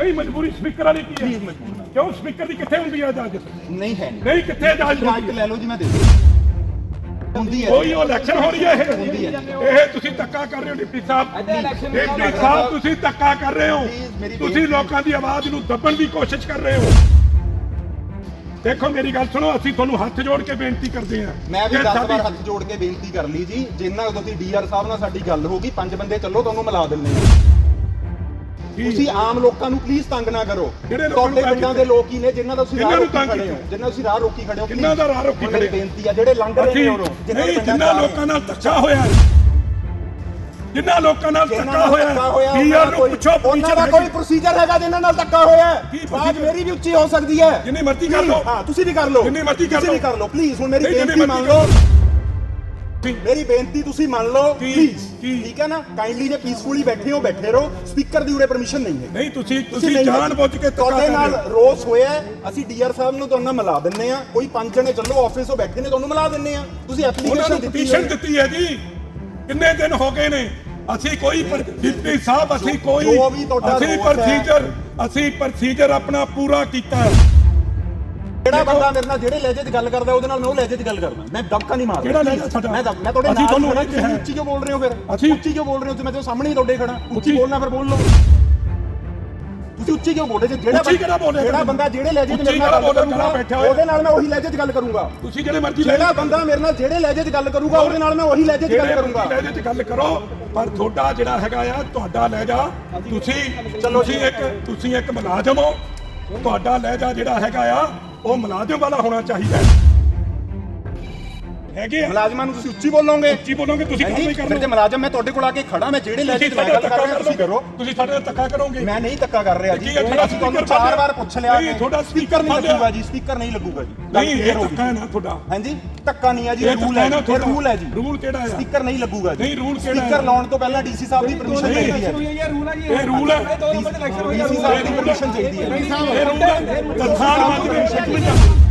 ਨਹੀਂ ਮਜਬੂਰੀ ਸਪੀਕਰ ਵਾਲੀ ਕੀ ਹੈ? ਕਿਉਂ ਸਪੀਕਰ ਦੀ ਕਿੱਥੇ ਹੁੰਦੀ ਹੈ ਇਜਾਜ਼ਤ? ਨਹੀਂ ਹੈ ਨਹੀਂ। ਨਹੀਂ ਕਿੱਥੇ ਇਜਾਜ਼ਤ ਹੈ ਲੈ ਲਓ ਜੀ ਮੈਂ ਦੇ। ਹੁੰਦੀ ਹੈ। ਕੋਈ ਇਲੈਕਸ਼ਨ ਹੋ ਰਹੀ ਹੈ ਹੁੰਦੀ ਇਹ ਹੈ। ਇਹ ਤੁਸੀਂ ਧੱਕਾ ਕਰ ਰਹੇ ਹੋ ਡਿਪਟੀ ਸਾਹਿਬ। ਡਿਪਟੀ ਸਾਹਿਬ ਤੁਸੀਂ ਧੱਕਾ ਕਰ ਰਹੇ ਹੋ। ਤੁਸੀਂ ਲੋਕਾਂ ਦੀ ਆਵਾਜ਼ ਨੂੰ ਦੱਬਣ ਦੀ ਕੋਸ਼ਿਸ਼ ਕਰ ਰਹੇ ਹੋ। ਦੇਖੋ ਮੇਰੀ ਗੱਲ ਸੁਣੋ ਅਸੀਂ ਤੁਹਾਨੂੰ ਹੱਥ ਜੋੜ ਕੇ ਬੇਨਤੀ ਕਰਦੇ ਹਾਂ। ਮੈਂ ਵੀ ਕਿ 10 ਸਾਡੀ- ਵਾਰ ਹੱਥ ਜੋੜ ਕੇ ਬੇਨਤੀ ਕਰ ਲਈ ਜੀ। ਜਿੰਨਾ ਤੁਸੀਂ ਡੀਆਰ ਸਾਹਿਬ ਨਾਲ ਸਾਡੀ ਗੱਲ ਹੋ ਗਈ ਪੰਜ ਬੰਦੇ ਚੱਲੋ ਤੁਹਾਨੂੰ ਮਿਲਾ ਦਿੰਦੇ ਹਾਂ। ਤੁਸੀਂ ਆਮ ਲੋਕਾਂ ਨੂੰ ਪਲੀਜ਼ ਤੰਗ ਨਾ ਕਰੋ। ਤੁਹਾਡੇ ਪਿੰਡਾਂ ਦੇ ਲੋਕ ਹੀ ਨੇ ਜਿਨ੍ਹਾਂ ਦਾ ਤੁਸੀਂ ਰਾਹ ਰੋਕੀ ਖੜੇ ਹੋ? ਜਿਨ੍ਹਾਂ ਤੁਸੀਂ ਰਾਹ ਰੋਕੀ ਖੜੇ ਹੋ। ਕਿਹਨਾਂ ਦਾ ਰਾਹ ਰੋਕੀ ਖੜੇ? ਬੇਨਤੀ ਆ ਜਿਹੜੇ ਲੰਘ ਰਹੇ ਨੇ ਉਰੋਂ ਜਿਨ੍ਹਾਂ ਲੋਕਾਂ ਨਾਲ ਧੱਕਾ ਹੋਇਆ ਜਿੰਨਾ ਲੋਕਾਂ ਨਾਲ ਜਿਨ੍ਹਾਂ ਧੱਕਾ ਹੋਇਆ ਦਾ ਨੂੰ ਪੁੱਛੋ ਉਹਨਾਂ ਦਾ ਕੋਈ ਪ੍ਰੋਸੀਜਰ ਹੈਗਾ ਜਿਨ੍ਹਾਂ ਨਾਲ ਧੱਕਾ ਹੋਇਆ procedure? ਮੇਰੀ ਵੀ ਉੱਚੀ ਹੋ ਸਕਦੀ ਹੈ। ਜਿੰਨੀ ਮਰਜ਼ੀ ਕਰ ਲਓ। ਹਾਂ ਤੁਸੀਂ ਵੀ ਕਰ ਲਓ। ਜਿੰਨੀ ਮਰਜ਼ੀ ਕਰ ਤੁਸੀਂ ਲਓ। ਵੀ ਕਰ ਲਓ। ਪਲੀਜ਼ ਹੁਣ ਮੇਰੀ ਬੇਨਤੀ ਮੰਨ ਲਓ? ਮੇਰੀ ਬੇਨਤੀ ਤੁਸੀਂ ਮੰਨ ਲਓ? ਪਲੀਜ਼? ਠੀਕ ਹੈ ਨਾ? ਕਾਈਂਡਲੀ ਜੇ ਪੀਸਫੁਲੀ ਬੈਠੇ ਹੋ ਬੈਠੇ ਰਹੋ। ਸਪੀਕਰ ਦੀ ਉਰੇ ਪਰਮਿਸ਼ਨ ਨਹੀਂ ਹੈ। ਨਹੀਂ ਤੁਸੀਂ ਤੁਸੀਂ ਜਾਣ ਬੁੱਝ ਕੇ ਤੁਹਾਡੇ ਨਾਲ ਰੋਸ ਹੋਇਆ ਅਸੀਂ ਡੀਆਰ ਸਾਹਿਬ ਨੂੰ ਤੁਹਾਨੂੰ ਮਿਲਾ ਦਿੰਨੇ ਆ ਕੋਈ ਪੰਜ ਜਣੇ ਚੱਲੋ ਆਫਿਸ ਤੋਂ ਬੈਠੇ ਨੇ ਤੁਹਾਨੂੰ ਮਿਲਾ ਦਿੰਨੇ ਆ ਤੁਸੀਂ ਐਪਲੀਕੇਸ਼ਨ ਦਿੱਤੀ ਹੈ। ਦਿੱਤੀ ਹੈ ਜੀ। ਕਿੰਨੇ ਦਿਨ ਹੋ ਗਏ ਨੇ? ਅਸੀਂ ਕੋਈ ਡਿਪਟੀ ਸਾਹਿਬ ਅਸੀਂ ਕੋਈ ਅਸੀਂ। ਪ੍ਰੋਸੀਜਰ ਅਸੀਂ ਪ੍ਰੋਸੀਜਰ ਆਪਣਾ ਪੂਰਾ ਕੀਤਾ ਹੈ। ਜਿਹੜਾ ਬੰਦਾ ਮੇਰੇ ਨਾਲ ਜਿਹੜੇ ਲਹਿਜੇ 'ਚ ਗੱਲ ਕਰਦਾ ਉਹਦੇ ਨਾਲ ਮੈਂ ਉਹ ਲਹਿਜੇ 'ਚ ਗੱਲ ਕਰਦਾ। ਮੈਂ ਦਬਕਾ ਨਹੀਂ ਮਾਰਦਾ। ਕਿਹੜਾ ਲਹਿਜਾ ਸਾਡਾ? ਮੈਂ ਦਬ- ਮੈਂ ਤੁਹਾਡੇ ਅਸੀਂ ਨਾਲ ਤੁਹਾਨੂੰ ਖੜਾ, ਤੁਸੀਂ। ਉੱਚੀ ਕਿਉਂ ਬੋਲ ਰਹੇ ਹੋ ਫਿਰ। ਅਸੀਂ- ਉੱਚੀ ਕਿਉਂ ਬੋਲ ਰਹੇ ਹੋ ਤੇ ਮੈਂ ਤੇ ਸਾਹਮਣੇ ਹੀ ਤੁਹਾਡੇ ਖੜਾ। ਉੱਚੀ ਉੱਚੀ- ਬੋਲਣਾ ਫਿਰ ਬੋਲ ਲਓ। ਤੁਸੀਂ ਉੱਚੀ ਕਿਉਂ ਬੋਲ ਰਹੇ ਜੇ ਜਿਹੜਾ ਉੱਚੀ ਕਿਹੜਾ ਬੋਲ ਰਿਹਾ ਜਿਹੜਾ? ਬੰਦਾ ਜਿਹੜੇ ਲਹਿਜੇ 'ਚ ਉੱਚੀ ਮੇਰੇ ਨਾਲ ਕਿਹੜਾ ਗੱਲ ਬੋਲ ਰਿਹਾ? ਕਰੂਗਾ ਬੈਠਾ ਹੋਇਆ। ਉਹਦੇ ਨਾਲ ਮੈਂ ਉਹੀ ਲਹਿਜੇ 'ਚ ਗੱਲ ਕਰੂੰਗਾ। ਤੁਸੀਂ ਜਿਹੜੇ ਮਰਜ਼ੀ ਲੈ ਜਿਹੜਾ ਬੰਦਾ ਮੇਰੇ ਨਾਲ ਜਿਹੜੇ ਲਹਿਜੇ 'ਚ ਗੱਲ ਕਰੂਗਾ ਉਹਦੇ ਨਾਲ ਮੈਂ ਉਹੀ ਲਹਿਜੇ 'ਚ ਗੱਲ ਜਿਹੜੇ ਕਰੂੰਗਾ। ਮਰਜ਼ੀ ਲਹਿਜੇ 'ਚ ਗੱਲ ਕਰੋ ਪਰ ਤੁਹਾਡਾ ਜਿਹੜਾ ਹੈਗਾ ਆ ਤੁਹਾਡਾ ਲਹਿਜਾ ਤੁਸੀਂ ਚਲੋ ਜੀ। ਇੱਕ ਤੁਸੀਂ ਇੱਕ ਮੁਲਾਜ਼ਮ ਹੋ। ਤੁਹਾਡਾ ਲਹਿਜਾ ਜਿਹੜਾ ਹੈਗਾ ਆ ਉਹ ਮੁਲਾਜ਼ਮ ਵਾਲਾ ਹੋਣਾ ਚਾਹੀਦਾ ਹੈ। ਹੈਗੇ ਆ। ਮੁਲਾਜ਼ਮਾਂ ਨੂੰ ਤੁਸੀਂ ਉੱਚੀ ਬੋਲੋਗੇ? ਉੱਚੀ ਬੋਲੋਗੇ ਤੁਸੀਂ ਨਹੀਂ ਫਿਰ ਕਰਦੇ ਜੇ ਮੁਲਾਜ਼ਮ ਮੈਂ ਤੁਹਾਡੇ ਕੋਲ ਆ ਕੇ ਖੜਾ ਮੈਂ ਜਿਹੜੇ ਲਹਿਜੇ 'ਚ ਮੈਂ ਗੱਲ ਕਰ ਰਿਹਾ ਕਰ ਤੁਸੀਂ ਕਰੋ। ਤੁਸੀਂ ਸਾਡੇ ਨਾਲ ਧੱਕਾ ਕਰੋਗੇ। ਮੈਂ ਨਹੀਂ ਧੱਕਾ ਕਰ ਰਿਹਾ ਜੀ। ਕੀ ਹੈ ਅਸੀਂ ਤੁਹਾਨੂੰ ਚਾਰ ਵਾਰ ਪੁੱਛ ਲਿਆ ਨਹੀਂ, ਕਿ ਤੁਹਾਡਾ ਸਪੀਕਰ ਨਹੀਂ ਲੱਗੂਗਾ ਜੀ ਸਪੀਕਰ ਨਹੀਂ ਲੱਗੂਗਾ ਜੀ। ਨਹੀਂ ਇਹ ਹੋ ਧੱਕਾ ਹੈ ਨਾ ਤੁਹਾਡਾ। ਹਾਂਜੀ ਧੱਕਾ ਨਹੀਂ ਹੈ ਜੀ ਇਹ ਰੂਲ ਹੈ ਹੈ ਨਾ ਇਹ ਤੁਹਾਡਾ। ਰੂਲ ਹੈ ਜੀ। ਰੂਲ ਕਿਹੜਾ ਹੈ? ਸਪੀਕਰ ਨਹੀਂ ਲੱਗੂਗਾ ਜੀ। ਨਹੀਂ, rule ਕਿਹੜਾ ਹੈ? ਸਪੀਕਰ ਲਾਉਣ ਤੋਂ ਪਹਿਲਾਂ ਡੀਸੀ ਸਾਹਿਬ ਦੀ ਪਰਮਿਸ਼ਨ ਨਹੀਂ, ਚਾਹੀਦੀ ਹੈ। ਇਹ ਰੂਲ ਹੈ। ਡੀਸੀ ਸਾਹਿਬ ਦੀ ਪਰਮਿਸ਼ਨ ਚਾਹੀਦੀ ਹੈ। ਇਹ ਰੂਲ ਹੈ। ਤਰਖਾਨ ਮਾਜਰੇ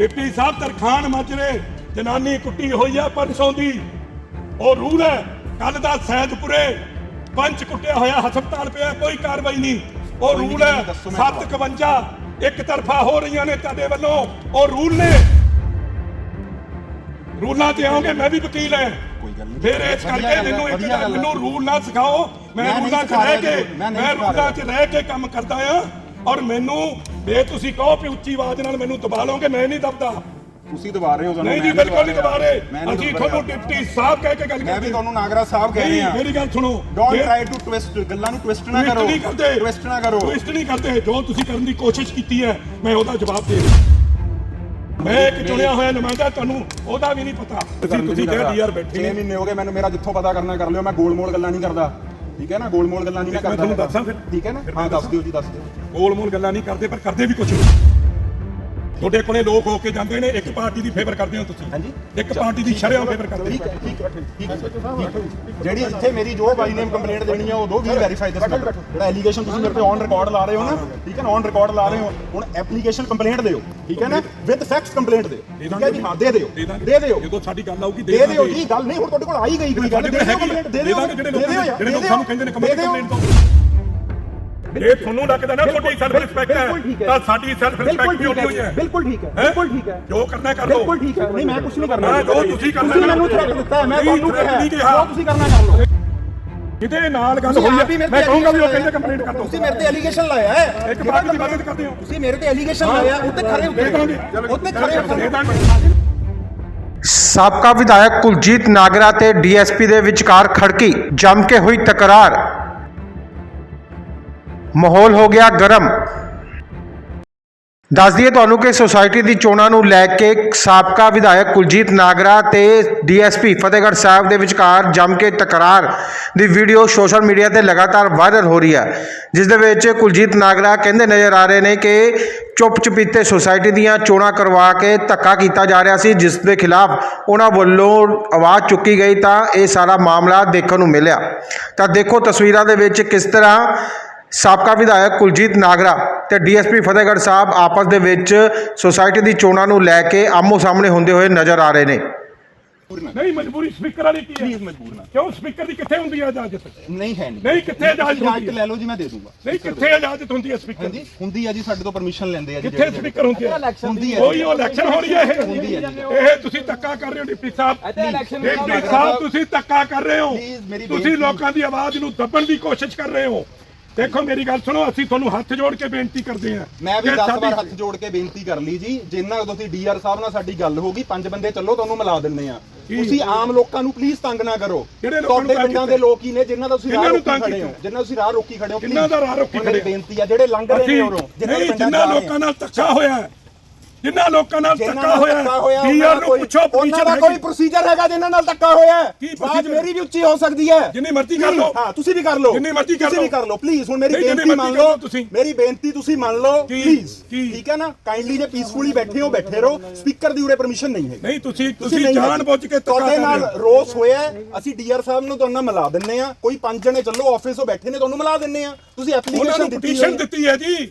ਡਿਪਟੀ ਸਾਹਿਬ ਤਰਖਾਨ ਮਾਜਰੇ ਜਨਾਨੀ ਕੁੱਟੀ ਹੋਈ ਆ ਪਰਸੋਂ ਦੀ। ਉਹ ਰੂਲ ਹੈ ਕੱਲ ਦਾ ਸੈਦਪੁਰੇ ਪੰਜ ਕੁੱਟਿਆ ਹੋਇਆ ਹਸਪਤਾਲ ਪਿਆ ਕੋਈ ਕਾਰਵਾਈ ਨਹੀਂ। ਉਹ ਰੂਲ ਹੈ ਮੈਨੂੰ ਦੱਸੋ ਮੈਂ 751 ਇੱਕ ਤਰਫਾ ਹੋ ਰਹੀਆਂ ਨੇ ਤੁਹਾਡੇ ਵੱਲੋਂ। ਉਹ ਰੂਲ ਨੇ। ਰੂਲਾਂ ਤੇ ਆਓਗੇ ਮੈਂ ਵੀ ਵਕੀਲ ਹਾਂ। ਫਿਰ ਇਸ ਕਰਕੇ ਮੈਨੂੰ ਇੱਕ। ਮੈਨੂੰ ਰੂਲ ਨਾ ਸਿਖਾਓ। ਮੈਂ ਰੂਲਾਂ 'ਚ ਰਹਿ ਰਿਹਾ ਕੇ ਮੈਂ ਰੂਲਾਂ 'ਚ ਰਹਿ ਕੇ ਕੰਮ ਕਰਦਾ ਆ ਔਰ ਮੈਨੂੰ ਜੇ ਤੁਸੀਂ ਕਹੋ ਕਿ ਉੱਚੀ ਆਵਾਜ਼ ਨਾਲ ਮੈਨੂੰ ਦਬਾ ਲਓਗੇ ਮੈਂ ਨਹੀਂ ਦਬਦਾ। ਤੁਸੀਂ ਦਬਾ ਰਹੇ ਹੋ ਤੁਹਾਨੂੰ ਨਹੀਂ ਜੀ ਮੈਂ ਬਿਲਕੁਲ ਨਹੀਂ ਦਬਾ ਰਹੇ। ਮੈਂ ਅਸੀਂ ਤੁਹਾਨੂੰ। ਡਿਪਟੀ ਸਾਹਿਬ ਕਹਿ ਕੇ ਗੱਲ ਮੈਂ ਕਰਦੇ ਵੀ ਤੁਹਾਨੂੰ ਨਾਗਰਾ ਸਾਹਿਬ ਕਹਿ ਨਹੀਂ ਰਿਹਾ। ਮੇਰੀ ਗੱਲ ਸੁਣੋ। ਡੋਨਟ ਟ੍ਰਾਈ ਟੂ ਟਵਿਸਟ ਗੱਲਾਂ ਨੂੰ ਟਵਿਸਟ ਨਾ ਕਰੋ। ਨਹੀਂ ਕਰਦੇ। ਟਵਿਸਟ ਨਾ ਕਰੋ। ਟਵਿਸਟ ਨਹੀਂ ਕਰਦੇ। ਜੋ ਤੁਸੀਂ ਕਰਨ ਦੀ ਕੋਸ਼ਿਸ਼ ਕੀਤੀ ਹੈ ਮੈਂ ਉਹਦਾ ਜਵਾਬ ਦੇ ਰਿਹਾ। ਮੈਂ ਇੱਕ ਚੁਣਿਆ ਹੋਇਆ ਨੁਮਾਇੰਦਾ ਤੁਹਾਨੂੰ ਉਹਦਾ ਵੀ ਨਹੀਂ ਪਤਾ। ਤੁਸੀਂ ਤੁਸੀਂ ਕਿਹਾ ਡੀਆਰ ਬੈਠੇ 6 ਨੇ ਮਹੀਨੇ ਹੋ ਗਏ ਮੈਨੂੰ ਮੇਰਾ ਜਿੱਥੋਂ ਪਤਾ ਕਰਨਾ ਕਰ ਲਿਓ। ਮੈਂ ਗੋਲ ਮੋਲ ਗੱਲਾਂ ਨਹੀਂ ਕਰਦਾ। ਠੀਕ ਹੈ ਨਾ? ਗੋਲ ਮੋਲ ਗੱਲਾਂ ਨਹੀਂ ਮੈਂ ਕਰਦਾ ਤੁਹਾਨੂੰ ਦੱਸਾਂ ਫਿਰ? ਠੀਕ ਹੈ ਨਾ? ਹਾਂ ਦੱਸ ਦਿਓ ਜੀ ਦੱਸ ਦਿਓ। ਗੋਲ ਮੋਲ ਗੱਲਾਂ ਨਹੀਂ ਕਰਦੇ ਪਰ ਕਰਦੇ ਵੀ ਕੁਝ ਨਹੀਂ ਤੁਹਾਡੇ ਕੋਲੇ ਲੋਕ ਹੋ ਕੇ ਜਾਂਦੇ ਨੇ ਇੱਕ ਪਾਰਟੀ ਦੀ ਫੇਵਰ ਕਰਦੇ ਹੋ ਤੁਸੀਂ। ਹਾਂਜੀ। ਇੱਕ ਪਾਰਟੀ ਦੀ ਸ਼ਰਿਆਂ ਫੇਵਰ ਕਰਦੇ ਠੀਕ ਹੈ ਠੀਕ ਹੈ ਠੀਕ ਹੈ। ਜਿਹੜੀ ਇੱਥੇ ਮੇਰੀ ਜੋ ਬਾਈ ਨੇਮ ਕੰਪਲੇਂਟ ਦੇਣੀ ਹੈ ਉਹ ਦੋ ਵੀ ਵੈਰੀਫਾਈ ਦਿਸ। ਮੈਟਰ ਜਿਹੜਾ ਐਲੀਗੇਸ਼ਨ ਤੁਸੀਂ ਮੇਰੇ ਤੇ ਔਨ ਰਿਕਾਰਡ ਲਾ ਰਹੇ ਹੋ ਨਾ। ਠੀਕ ਹੈ ਨਾ ਔਨ ਰਿਕਾਰਡ ਲਾ ਰਹੇ ਹੋ। ਹੁਣ ਐਪਲੀਕੇਸ਼ਨ ਕੰਪਲੇਂਟ ਦਿਓ ਠੀਕ ਹੈ ਨਾ? ਵਿਦ ਫੈਕਟਸ ਕੰਪਲੇਂਟ ਦਿਓ। ਠੀਕ ਹੈ ਜੀ? ਹਾਂ ਦੇ ਦਿਓ। ਦੇ ਦਿਓ। ਜਦੋਂ ਸਾਡੀ ਗੱਲ ਆਊਗੀ ਦੇ ਦਿਓ ਜੀ। ਗੱਲ ਨਹੀਂ ਹੁਣ ਤੁਹਾਡੇ ਕੋਲ ਆਈ ਗਈ ਕੋਈ ਗੱਲ। ਦੇ ਦਿਓ ਕੰਪਲੇਂਟ ਦੇ ਦਿਓ। ਜਿਹੜੇ ਲੋਕ। ਸਾਨੂੰ ਕਹਿੰਦੇ ਨੇ ਕੰਪਲੇਂਟ ਦਿਓ। ਦੋ ਇਹ ਤੁਹਾਨੂੰ ਲੱਗਦਾ ਨਾ ਤੁਹਾਡੀ ਸੈਲਫ ਰਿਸਪੈਕਟ ਹੈ। ਤਾਂ ਸਾਡੀ ਸੈਲਫ ਰਿਸਪੈਕਟ ਵੀ ਹੋਈ ਹੈ? ਬਿਲਕੁਲ ਠੀਕ ਹੈ? ਬਿਲਕੁਲ ਠੀਕ ਹੈ। ਜੋ ਕਰਨਾ ਕਰ ਲਓ। ਬਿਲਕੁਲ ਠੀਕ ਹੈ। ਨਹੀਂ ਮੈਂ ਕੁਝ ਨਹੀਂ ਕਰਨਾ। ਮੈਂ ਜੋ ਤੁਸੀਂ ਕਰਨਾ ਤੁਸੀਂ ਮੈਨੂੰ ਥ੍ਰੈਟ ਦਿੱਤਾ ਮੈਂ ਤੁਹਾਨੂੰ ਕਿਹਾ। ਜੋ ਤੁਸੀਂ ਕਰਨਾ ਕਰ ਲਓ। ਕਿਤੇ ਨਾਲ ਗੱਲ ਹੋਈ ਹੀ। ਮੈਂ ਕਹੂੰਗਾ ਵੀ ਉਹ ਕਹਿੰਦੇ ਕੰਪਲੇਂਟ ਕਰ ਦਿਓ ਤੁਸੀਂ ਮੇਰੇ ਤੇ ਐਲੀਗੇਸ਼ਨ ਲਾਇਆ ਹੈ। ਇੱਕ ਪਾਰਟੀ ਦੀ ਮਦਦ ਕਰਦੇ ਹੋ। ਤੁਸੀਂ ਮੇਰੇ ਤੇ ਐਲੀਗੇਸ਼ਨ ਲਾਇਆ ਉੱਤੇ ਦੇ ਉਤਰੇ ਉੱਤੇ ਖੜੇ ਦੇ ਉਤਰੇ ਦਾਂਗੇ। ਸਾਬਕਾ ਵਿਧਾਇਕ ਕੁਲਜੀਤ ਨਾਗਰਾ ਤੇ ਡੀਐਸਪੀ ਦੇ ਵਿਚਕਾਰ ਖੜਕੀ ਜੰਮ ਕੇ ਹੋਈ ਤਕਰਾਰ। ਮਾਹੌਲ ਹੋ ਗਿਆ ਗਰਮ। ਦੱਸ ਦਈਏ ਤੁਹਾਨੂੰ ਕਿ ਸੁਸਾਇਟੀ ਦੀ ਚੋਣਾਂ ਨੂੰ ਲੈ ਕੇ ਸਾਬਕਾ ਵਿਧਾਇਕ ਕੁਲਜੀਤ ਨਾਗਰਾ ਤੇ ਡੀਐਸਪੀ ਫਤਿਹਗੜ੍ਹ ਸਾਹਿਬ ਦੇ ਵਿਚਕਾਰ ਜੰਮ ਕੇ ਤਕਰਾਰ ਦੀ ਵੀਡੀਓ ਸੋਸ਼ਲ ਮੀਡੀਆ ਤੇ ਲਗਾਤਾਰ ਵਾਇਰਲ ਹੋ ਰਹੀ ਹੈ, ਜਿਸ ਦੇ ਵਿੱਚ ਕੁਲਜੀਤ ਨਾਗਰਾ ਕਹਿੰਦੇ ਨਜ਼ਰ ਆ ਰਹੇ ਨੇ ਕਿ ਚੁੱਪ ਚਪੀਤੇ ਸੁਸਾਇਟੀ ਦੀਆਂ ਚੋਣਾਂ ਕਰਵਾ ਕੇ ਧੱਕਾ ਕੀਤਾ ਜਾ ਰਿਹਾ ਸੀ, ਜਿਸ ਦੇ ਖਿਲਾਫ ਉਹਨਾਂ ਵੱਲੋਂ ਆਵਾਜ਼ ਚੁੱਕੀ ਗਈ ਤਾਂ ਇਹ ਸਾਰਾ ਮਾਮਲਾ ਦੇਖਣ ਨੂੰ ਮਿਲਿਆ। ਤਾਂ ਦੇਖੋ ਤਸਵੀਰਾਂ ਦੇ ਵਿੱਚ ਕਿਸ ਤਰ੍ਹਾਂ ਸਾਬਕਾ ਵਿਧਾਇਕ ਕੁਲਜੀਤ ਨਾਗਰਾ ਤੇ ਡੀਐਸਪੀ ਫਤਿਹਗੜ੍ਹ ਸਾਹਿਬ ਆਪਸ ਦੇ ਵਿੱਚ ਸੁਸਾਇਟੀ ਦੀ ਚੋਣਾਂ ਨੂੰ ਲੈ ਕੇ ਆਮੋ ਸਾਹਮਣੇ ਹੁੰਦੇ ਹੋਏ ਨਜ਼ਰ ਆ ਰਹੇ ਨੇ। ਨਹੀਂ ਮਜਬੂਰੀ ਸਪੀਕਰ ਵਾਲੀ ਕੀ ਹੈ? ਪਲੀਜ਼ ਮਜਬੂਰ ਨਾ। ਕਿਉਂ? ਸਪੀਕਰ ਦੀ ਕਿੱਥੇ ਹੁੰਦੀ ਹੈ ਇਜਾਜ਼ਤ? ਨਹੀਂ ਹੈ ਨਹੀਂ। ਨਹੀਂ ਕਿੱਥੇ ਇਜਾਜ਼ਤ ਹੁੰਦੀ ਹੈ? ਲੈ ਲਓ ਜੀ ਮੈਂ ਦੇ ਦੂੰਗਾ। ਨਹੀਂ ਕਿੱਥੇ ਇਜਾਜ਼ਤ ਹੁੰਦੀ ਹੈ ਸਪੀਕਰ ਹਾਂਜੀ ਹੁੰਦੀ ਆ ਜੀ ਸਾਡੇ ਤੋਂ ਪਰਮਿਸ਼ਨ ਲੈਂਦੇ ਆ ਜੀ ਕਿੱਥੇ ਸਪੀਕਰ ਹੁੰਦੀ ਹੈ? ਹੁੰਦੀ ਹੈ ਕੋਈ ਇਲੈਕਸ਼ਨ ਹੋ ਰਹੀ ਹੈ ਹੁੰਦੀ ਹੈ ਇਹ ਇਹ ਤੁਸੀਂ ਧੱਕਾ ਕਰ ਰਹੇ ਹੋ ਡਿਪਟੀ ਸਾਹਿਬ। ਡਿਪਟੀ ਸਾਹਿਬ ਤੁਸੀਂ ਧੱਕਾ ਕਰ ਰਹੇ ਹੋ। ਤੁਸੀਂ ਲੋਕਾਂ ਦੀ ਆਵਾਜ਼ ਨੂੰ ਦੱਬਣ ਦੀ ਕੋਸ਼ਿਸ਼ ਕਰ ਰਹੇ ਹੋ। ਦੇਖੋ ਮੇਰੀ ਗੱਲ ਸੁਣੋ ਅਸੀਂ ਤੁਹਾਨੂੰ ਹੱਥ ਜੋੜ ਕੇ ਬੇਨਤੀ ਕਰਦੇ ਹਾਂ। ਮੈਂ ਵੀ ਕਿ 10 ਸਾਡੀ- ਵਾਰ ਹੱਥ ਜੋੜ ਕੇ ਬੇਨਤੀ ਕਰ ਲਈ ਜੀ ਜਿੰਨਾ ਤੁਸੀਂ ਡੀਆਰ ਸਾਹਿਬ ਨਾਲ ਸਾਡੀ ਗੱਲ ਹੋ ਗਈ ਪੰਜ ਬੰਦੇ ਚੱਲੋ ਤੁਹਾਨੂੰ ਮਿਲਾ ਦਿੰਨੇ ਆ ਤੁਸੀਂ ਆਮ ਲੋਕਾਂ ਨੂੰ ਪਲੀਜ਼ ਤੰਗ ਨਾ ਕਰੋ। ਕਿਹੜੇ ਲੋਕਾਂ ਨੂੰ ਤੁਹਾਡੇ ਤੰਗ ਪਿੰਡਾਂ ਕੀਤਾ? ਦੇ ਲੋਕ ਹੀ ਨੇ ਜਿਨ੍ਹਾਂ ਦਾ ਤੁਸੀਂ ਰਾਹ ਕਿਹਨਾਂ ਨੂੰ ਰੋਕੀ ਤੰਗ ਖੜੇ ਹੋ। ਕੀਤਾ? ਜਿਨ੍ਹਾਂ ਤੁਸੀਂ ਰਾਹ ਰੋਕੀ ਖੜੇ ਹੋ ਕਿਹਨਾਂ ਦਾ ਰਾਹ ਰੋਕੀ ਹੁਣ ਮੇਰੀ ਖੜੇ ਹੋ? ਬੇਨਤੀ ਆ ਜਿਹੜੇ ਲੰਘ ਰਹੇ ਨੇ ਅਸੀਂ ਉਰੋਂ ਜਿਨ੍ਹਾਂ ਨਹੀਂ ਲੋਕਾਂ ਨਾਲ ਧੱਕਾ ਹੋਇਆ ਹੈ, ਜਿਨ੍ਹਾਂ ਲੋਕਾਂ ਨਾਲ ਜਿਨ੍ਹਾਂ ਧੱਕਾ ਨਾਲ ਹੋਇਆ ਧੱਕਾ ਹੋਇਆ ਉਹਨਾਂ ਨੂੰ ਕੋਈ ਪੁੱਛੋ ਉਹਨਾਂ ਦਾ ਕੋਈ ਪ੍ਰੋਸੀਜਰ ਹੈਗਾ ਜਿਨ੍ਹਾਂ ਨਾਲ ਧੱਕਾ ਹੋਇਆ ਹੈ। ਕੀ ਬਾਤ procedure? ਮੇਰੀ ਵੀ ਉੱਚੀ ਹੋ ਸਕਦੀ ਹੈ। ਜਿੰਨੀ ਮਰਜ਼ੀ ਕਰ ਲਓ। ਹਾਂ ਤੁਸੀਂ ਵੀ ਕਰ ਲਓ। ਜਿੰਨੀ ਮਰਜ਼ੀ ਕਰ ਤੁਸੀਂ ਲਓ। ਵੀ ਕਰ ਲਓ। ਪਲੀਜ਼ ਹੁਣ ਮੇਰੀ ਨਹੀਂ, ਜਿੰਨੀ ਬੇਨਤੀ ਮਰਜ਼ੀ ਮੰਨ ਕਰ ਲਓ ਲਓ ਤੁਸੀਂ। ਮੇਰੀ ਬੇਨਤੀ ਤੁਸੀਂ ਮੰਨ ਲਓ। ਕੀ? ਪਲੀਜ਼ ਕੀ? ਠੀਕ ਹੈ ਨਾ? ਕਾਈਂਡਲੀ ਜੇ ਪੀਸਫੁਲੀ ਬੈਠੇ ਹੋ ਬੈਠੇ ਰਹੋ। ਸਪੀਕਰ ਦੀ ਉਰੇ ਪਰਮਿਸ਼ਨ ਨਹੀਂ ਹੈ ਨਹੀਂ ਤੁਸੀਂ ਤੁਸੀਂ ਨਹੀਂ ਜਾਣ ਬੁੱਝ ਕੇ ਧੱਕਾ ਤੁਹਾਡੇ ਕਰ ਨਾਲ ਰਹੇ ਹੋ। ਰੋਸ ਹੋਇਆ ਹੈ, ਅਸੀਂ ਡੀਆਰ ਸਾਹਿਬ ਨੂੰ ਤੁਹਾਨੂੰ ਮਿਲਾ ਦਿੰਨੇ ਆ ਕੋਈ ਪੰਜ ਜਣੇ ਚੱਲੋ ਆਫਿਸੋਂ ਬੈਠੇ ਨੇ ਤੁਹਾਨੂੰ ਮਿਲਾ ਦਿੰਨੇ ਆ ਤੁਸੀਂ ਉਹਨਾਂ ਐਪਲੀਕੇਸ਼ਨ ਨੂੰ ਦਿੱਤੀ ਪਟੀਸ਼ਨ ਹੋਈ ਦਿੱਤੀ ਹੈ ਜੀ।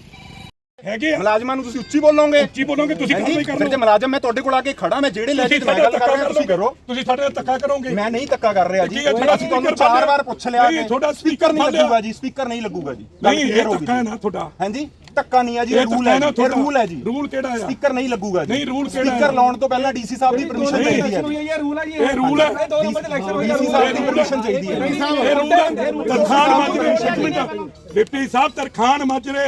ਹੈਗੇ ਆ। ਮੁਲਾਜ਼ਮਾਂ ਨੂੰ ਤੁਸੀਂ ਉੱਚੀ ਬੋਲੋਗੇ? ਉੱਚੀ ਬੋਲੋਗੇ ਤੁਸੀਂ ਕਾਰਵਾਈ ਕਰ ਫਿਰ ਜੇ ਮੁਲਾਜ਼ਮ ਮੈਂ ਤੁਹਾਡੇ ਕੋਲ ਆ ਕੇ ਖੜਾ ਮੈਂ ਜਿਹੜੇ ਲਹਿਜੇ 'ਚ ਮੈਂ ਗੱਲ ਕਰ ਰਿਹਾ ਤੁਸੀਂ ਕਰੋ। ਤੁਸੀਂ ਸਾਡੇ ਨਾਲ ਧੱਕਾ ਕਰੋਗੇ? ਮੈਂ ਨਹੀਂ ਧੱਕਾ ਕਰ ਰਿਹਾ ਜੀ। ਕੀ ਹੈ, ਅਸੀਂ ਤੁਹਾਨੂੰ ਚਾਰ ਵਾਰ ਪੁੱਛ ਲਿਆ ਨਹੀਂ, ਤੁਹਾਡਾ ਸਪੀਕਰ ਨਹੀਂ ਲੱਗੂਗਾ ਜੀ ਸਪੀਕਰ ਨਹੀਂ ਲੱਗੂਗਾ ਜੀ। ਨਹੀਂ ਇਹ ਹੋ ਧੱਕਾ ਹੈ ਨਾ ਤੁਹਾਡਾ। ਹਾਂਜੀ ਧੱਕਾ ਨਹੀਂ ਆ ਜੀ ਰੂਲ ਹੈ ਹੈ ਇਹ। ਰੂਲ ਹੈ ਜੀ। ਰੂਲ ਕਿਹੜਾ ਆ? ਸਪੀਕਰ ਨਹੀਂ ਲੱਗੂਗਾ ਜੀ। ਨਹੀਂ, rule ਕਿਹੜਾ ਹੈ? ਸਪੀਕਰ ਲਾਉਣ ਤੋਂ ਪਹਿਲਾਂ ਡੀਸੀ ਸਾਹਿਬ ਦੀ ਪਰਮਿਸ਼ਨ ਚਾਹੀਦੀ ਹੈ ਇਹ ਰੂਲ ਹੈ ਜੀ। ਇਹ ਰੂਲ ਹੈ। ਡੀਸੀ ਸਾਹਿਬ ਦੀ ਪਰਮਿਸ਼ਨ ਚਾਹੀਦੀ ਹੈ ਇਹ ਰੂਲ ਹੈ। ਤਰਖਾਨ ਮਾਜਰੇ ਇੱਕ ਮਿੰਟ ਡਿਪਟੀ ਸਾਹਿਬ ਤਰਖਾਨ ਮਾਜਰੇ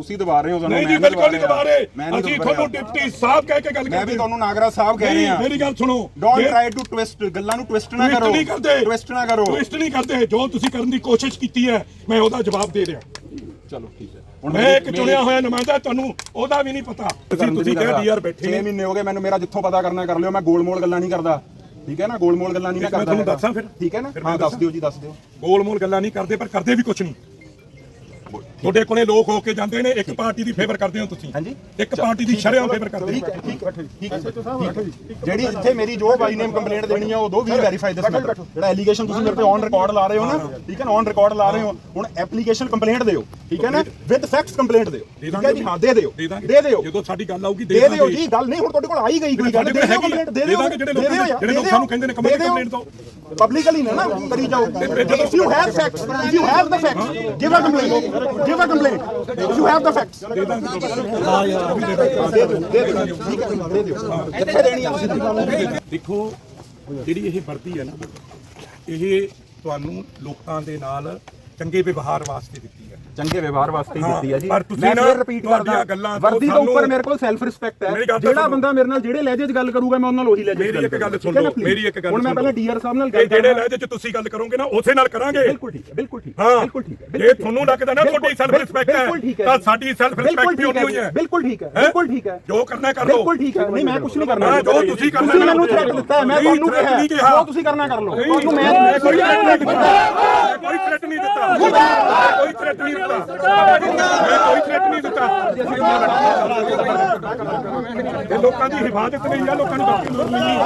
ਤੁਸੀਂ ਦਬਾ ਰਹੇ ਹੋ ਤੁਹਾਨੂੰ ਨਹੀਂ ਜੀ ਬਿਲਕੁਲ ਨਹੀਂ ਦਬਾ ਰਹੇ। ਅਸੀਂ ਤੁਹਾਨੂੰ। ਡਿਪਟੀ ਸਾਹਿਬ ਕਹਿ ਕੇ ਗੱਲ ਮੈਂ ਵੀ ਕਰਦੇ। ਤੁਹਾਨੂੰ ਨਾਗਰਾ ਸਾਹਿਬ ਕਹਿ ਰਿਹਾ। ਮੇਰੀ ਗੱਲ ਸੁਣੋ। ਡੋਨਟ ਟਰਾਈ ਟੂ ਟਵਿਸਟ ਗੱਲਾਂ ਨੂੰ ਟਵਿਸਟ ਨਾ ਕਰੋ। ਨਹੀਂ ਕਰਦੇ। ਟਵਿਸਟ ਨਾ ਕਰੋ। ਟਵਿਸਟ ਨਹੀਂ ਕਰਦੇ। ਜੋ ਤੁਸੀਂ ਕਰਨ ਦੀ ਕੋਸ਼ਿਸ਼ ਕੀਤੀ ਹੈ ਮੈਂ ਉਹਦਾ ਜਵਾਬ ਦੇ ਰਿਹਾ। ਚਲੋ ਠੀਕ ਹੈ। ਮੈਂ ਇੱਕ ਚੁਣਿਆ ਹੋਇਆ ਨੁਮਾਇੰਦਾ ਤੁਹਾਨੂੰ ਉਹਦਾ ਵੀ ਨਹੀਂ ਪਤਾ। ਤੁਸੀਂ ਤੁਸੀਂ ਕਹਿ ਡੀਆਰ ਬੈਠੇ। 6 ਨੇ ਮਹੀਨੇ ਹੋ ਗਏ ਮੈਨੂੰ ਮੇਰਾ ਜਿੱਥੋਂ ਪਤਾ ਕਰਨਾ ਕਰ ਲਿਓ। ਮੈਂ ਗੋਲਮੋਲ ਗੱਲਾਂ ਨਹੀਂ ਕਰਦਾ। ਠੀਕ ਹੈ ਨਾ? ਗੋਲਮੋਲ ਗੱਲਾਂ ਨਹੀਂ ਮੈਂ ਮੈਂ ਕਰਦਾ ਤੁਹਾਨੂੰ। ਦੱਸਾਂ ਫਿਰ? ਠੀਕ ਹੈ ਨਾ? ਹਾਂ ਦੱਸ? ਦਿਓ ਜੀ ਦੱਸ ਦਿਓ। ਗੋਲ ਮੋਲ ਗੱਲਾਂ ਨਹੀਂ ਕਰਦੇ ਪਰ ਕਰਦੇ ਵੀ ਕੁਝ ਨਹੀਂ। ਤੁਹਾਡੇ ਕੋਲੇ ਲੋਕ ਹੋ ਕੇ ਜਾਂਦੇ ਨੇ ਇੱਕ ਪਾਰਟੀ ਦੀ ਫੇਵਰ ਕਰਦੇ ਹੋ ਤੁਸੀਂ? ਹਾਂਜੀ। ਇੱਕ ਪਾਰਟੀ ਦੀ ਸ਼ਰਿਆਂ ਫੇਵਰ ਕਰਦੇ ਠੀਕ ਹੋ ਹੈ ਠੀਕ ਹੈ ਠੀਕ ਹੈ। ਜਿਹੜੀ ਇੱਥੇ ਮੇਰੀ ਜੋ ਬਾਈ ਨੇਮ ਕੰਪਲੇਂਟ ਦੇਣੀ ਹੈ ਉਹ ਦੋ ਵੀ ਵੈਰੀਫਾਈ ਦਿਸ ਮੈਟਰ ਜਿਹੜਾ ਐਲੀਗੇਸ਼ਨ ਤੁਸੀਂ ਮੇਰੇ ਤੇ ਔਨ ਰਿਕਾਰਡ ਲਾ ਰਹੇ ਹੋ ਨਾ ਠੀਕ ਹੈ ਨਾ? ਔਨ ਰਿਕਾਰਡ ਲਾ ਰਹੇ ਹੋ। ਹੁਣ ਐਪਲੀਕੇਸ਼ਨ ਕੰਪਲੇਂਟ ਦਿਓ ਠੀਕ ਹੈ ਨਾ? ਵਿਦ ਫੈਕਟਸ ਕੰਪਲੇਂਟ ਦਿਓ ਠੀਕ ਹੈ ਜੀ? ਹਾਂ ਦੇ ਦਿਓ। ਦੇ ਦਿਓ। ਜਦੋਂ ਸਾਡੀ ਗੱਲ ਆਊਗੀ ਦੇ ਦਿਓ ਜੀ। ਗੱਲ ਨਹੀਂ ਹੁਣ ਤੁਹਾਡੇ ਕੋਲ ਆਈ ਗਈ ਕੋਈ ਗੱਲ ਦੇ ਦਿਓ ਆ। ਕੰਪਲੇਂਟ ਦੇ ਦਿਓ ਜਿਹੜੇ ਲੋਕ- ਜਿਹੜੇ ਲੋਕ। ਸਾਨੂੰ ਕਹਿੰਦੇ ਨੇ। ਕੰਪਲੇਂਟ ਦਿਓ। ਪਬਲਿਕਲੀ ਨਾ ਨਾ ਕਰੀ ਜਾਓ। If you have facts if you have the facts give a complaint give a complaint if you have the ਦੇਖੋ, ਜਿਹੜੀ ਇਹ ਵਰਦੀ ਹੈ ਨਾ, ਇਹ ਤੁਹਾਨੂੰ ਲੋਕਾਂ ਦੇ ਨਾਲ ਚੰਗੇ ਵਿਵਹਾਰ ਵਾਸਤੇ ਦਿੱਤੀ ਹੈ। ਚੰਗੇ ਵਿਵਹਾਰ ਵਾਸਤੇ ਹੀ ਦਿੱਤੀ ਹੈ ਜੀ। ਪਰ ਤੁਸੀਂ ਮੈਂ ਨਾ ਫਿਰ ਰਿਪੀਟ ਤੁਹਾਡੀਆਂ ਕਰਦਾ ਗੱਲਾਂ ਤੋਂ ਵਰਦੀ ਤੋਂ ਸਾਨੂੰ- ਉੱਪਰ ਮੇਰੇ ਕੋਲ ਸੈਲਫ ਰਿਸਪੈਕਟ ਮੇਰੀ ਹੈ ਗੱਲ ਤਾਂ ਜਿਹੜਾ ਸੁਣੋ। ਬੰਦਾ ਮੇਰੇ ਨਾਲ ਜਿਹੜੇ ਲਹਿਜੇ 'ਚ ਗੱਲ ਕਰੂਗਾ ਮੈਂ ਉਹਨਾਂ ਨਾਲ ਉਹੀ ਲਹਿਜੇ 'ਚ ਮੇਰੀ ਇੱਕ ਗੱਲ ਸੁਣ ਠੀਕ ਹੈ ਨਾ, ਲਓ please? ਮੇਰੀ ਇੱਕ ਗੱਲ ਹੁਣ ਮੈਂ ਸੁਣ। ਪਹਿਲਾਂ ਲਓ। ਡੀਆਰ ਸਾਹਿਬ ਨਾਲ ਇਹ ਗੱਲ ਜਿਹੜੇ ਕਰਾਂਗਾ। ਲਹਿਜੇ 'ਚ ਤੁਸੀਂ ਗੱਲ ਕਰੋਗੇ ਨਾ ਉਸੇ ਨਾਲ ਕਰਾਂਗੇ। ਬਿਲਕੁਲ ਠੀਕ ਹੈ ਬਿਲਕੁਲ ਠੀਕ ਹੈ ਹਾਂ। ਬਿਲਕੁਲ ਠੀਕ ਹੈ ਜੇ ਬਿਲਕੁਲ ਤੁਹਾਨੂੰ ਲੱਗਦਾ ਨਾ ਬਿਲਕੁਲ, ਤੁਹਾਡੀ ਸੈਲਫ ਰਿਸਪੈਕਟ ਬਿਲਕੁਲ ਠੀਕ ਹੈ ਹੈ ਤਾਂ ਜੀ। ਸਾਡੀ ਸੈਲਫ ਬਿਲਕੁਲ ਰਿਸਪੈਕਟ ਵੀ ਠੀਕ ਹੈ ਉਨੀ ਹੈ। ਬਿਲਕੁਲ ਠੀਕ ਹੈ ਹੈਂ? ਬਿਲਕੁਲ ਠੀਕ ਹੈ। ਜੋ ਕਰਨਾ ਕਰ ਲਓ ਬਿਲਕੁਲ ਠੀਕ ਹੈ। ਨਹੀਂ ਮੈਂ ਕੁਝ ਨਹੀਂ ਕਰਨਾ। ਹਾਂ, ਜੋ ਤੁਸੀਂ ਕਰਨਾ ਤੁਸੀਂ। ਮੈਨੂੰ ਥ੍ਰੈਟ ਦਿੱਤਾ ਹੈ ਮੈਂ ਨਹੀਂ, ਤੁਹਾਨੂੰ threat ਨਹੀਂ ਕਿਹਾ। ਕਿਹਾ। ਜੋ ਤੁਸੀਂ ਕਰਨਾ ਕਰ ਲਓ। ਤੁਹਾਨੂੰ ਮੈਂ ਮੈਂ ਕੋਈ ਥ੍ਰੈਟ ਨਹੀਂ ਦਿੱਤਾ। ਮੈਂ ਕੋਈ ਥ੍ਰੈਟ ਨਹੀਂ ਦਿੱਤਾ। ਕੋਈ ਥ੍ਰੈਟ ਨਹੀਂ ਦਿੱਤਾ ਮੈਂ ਕੋਈ ਥ੍ਰੈਟ ਨਹੀਂ ਦਿੱਤਾ ਇਹ ਲੋਕਾਂ ਦੀ ਹਿਫਾਜ਼ਤ ਲਈ ਆ ਲੋਕਾਂ ਨੂੰ ਬਾਕੀ ਲੋੜ ਨਹੀਂ